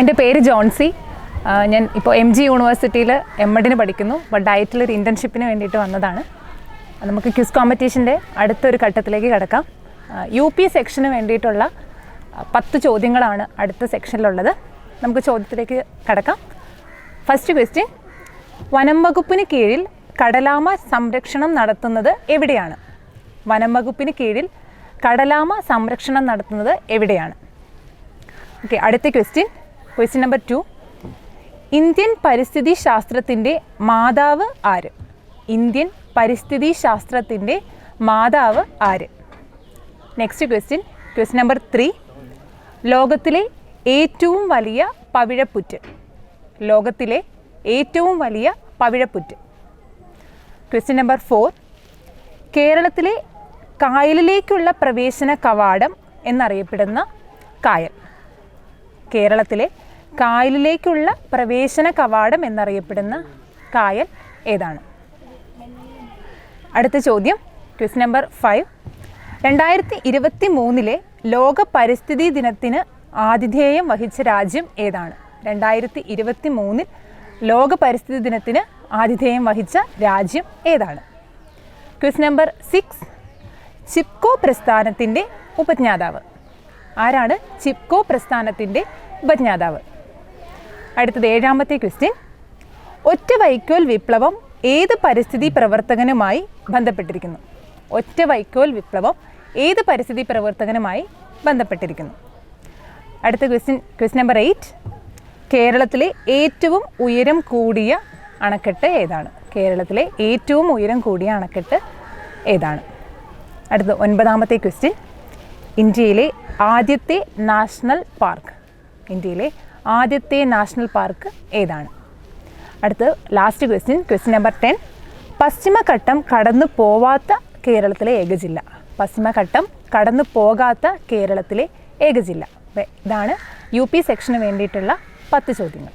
എന്റെ പേര് ജോൺസി. ഞാൻ ഇപ്പോൾ എം ജി യൂണിവേഴ്സിറ്റിയിൽ എം എഡിന് പഠിക്കുന്നു. അപ്പോൾ ഡയറ്റിൽ ഒരു ഇന്റേൺഷിപ്പിന് വേണ്ടിയിട്ട് വന്നതാണ്. നമുക്ക് ക്വിസ് കോമ്പറ്റീഷന്റെ അടുത്തൊരു ഘട്ടത്തിലേക്ക് കിടക്കാം. യു പി സെക്ഷന് വേണ്ടിയിട്ടുള്ള പത്ത് ചോദ്യങ്ങളാണ് അടുത്ത സെക്ഷനിലുള്ളത് നമുക്ക് ചോദ്യത്തിലേക്ക് കിടക്കാം. ഫസ്റ്റ് ക്വസ്റ്റ്യൻ വനം വകുപ്പിന് കീഴിൽ കടലാമ സംരക്ഷണം നടത്തുന്നത് എവിടെയാണ്? വനം വകുപ്പിന് കീഴിൽ കടലാമ സംരക്ഷണം നടത്തുന്നത് എവിടെയാണ്? ഓക്കെ അടുത്ത question question number two Indian പരിസ്ഥിതി ശാസ്ത്രത്തിന്റെ മാതാവ് ആര്? ഇന്ത്യൻ പരിസ്ഥിതി ശാസ്ത്രത്തിന്റെ മാതാവ് ആര്? Next question question number three ലോകത്തിലെ ഏറ്റവും വലിയ പവിഴപ്പുറ്റ്. ലോകത്തിലെ ഏറ്റവും വലിയ പവിഴപ്പുറ്റ്. ക്വസ്റ്റ്യൻ നമ്പർ ഫോർ കേരളത്തിലെ കായലിലേക്കുള്ള പ്രവേശന കവാടം എന്നറിയപ്പെടുന്ന കായൽ. കേരളത്തിലെ കായലിലേക്കുള്ള പ്രവേശന കവാടം എന്നറിയപ്പെടുന്ന കായൽ ഏതാണ്? അടുത്ത ചോദ്യം ക്വസ്റ്റ് നമ്പർ ഫൈവ് രണ്ടായിരത്തി ഇരുപത്തി മൂന്നിലെ ലോക പരിസ്ഥിതി ദിനത്തിന് ആതിഥേയം വഹിച്ച രാജ്യം ഏതാണ്? രണ്ടായിരത്തി ഇരുപത്തി മൂന്നിൽ ലോക പരിസ്ഥിതി ദിനത്തിന് ആതിഥേയം വഹിച്ച രാജ്യം ഏതാണ്? ക്വസ്റ്റ് നമ്പർ സിക്സ് ചിപ്കോ പ്രസ്ഥാനത്തിന്റെ ഉപജ്ഞാതാവ്. ആരാണ് ചിപ്കോ പ്രസ്ഥാനത്തിന്റെ ഉപജ്ഞാതാവ്? അടുത്തത് ഏഴാമത്തെ ക്വസ്റ്റ്യൻ ഒറ്റ വൈക്കോൽ വിപ്ലവം ഏത് പരിസ്ഥിതി പ്രവർത്തകനുമായി ബന്ധപ്പെട്ടിരിക്കുന്നു? ഒറ്റ വൈക്കോൽ വിപ്ലവം ഏത് പരിസ്ഥിതി പ്രവർത്തകനുമായി ബന്ധപ്പെട്ടിരിക്കുന്നു? അടുത്ത ക്വസ്റ്റ്യൻ ക്വസ്റ്റ്യൻ നമ്പർ എയ്റ്റ് കേരളത്തിലെ ഏറ്റവും ഉയരം കൂടിയ അണക്കെട്ട് ഏതാണ്? കേരളത്തിലെ ഏറ്റവും ഉയരം കൂടിയ അണക്കെട്ട് ഏതാണ്? അടുത്ത ഒൻപതാമത്തെ ക്വസ്റ്റ്യൻ ഇന്ത്യയിലെ ആദ്യത്തെ നാഷണൽ പാർക്ക്. ഇന്ത്യയിലെ ആദ്യത്തെ നാഷണൽ പാർക്ക് ഏതാണ്? അടുത്ത് last question question number ten പശ്ചിമഘട്ടം കടന്നു പോവാത്ത കേരളത്തിലെ ഏക ജില്ല. പശ്ചിമഘട്ടം കടന്നു പോകാത്ത കേരളത്തിലെ ഏക ജില്ല. ഇതാണ് യു പി സെക്ഷന് വേണ്ടിയിട്ടുള്ള പത്ത് ചോദ്യങ്ങൾ.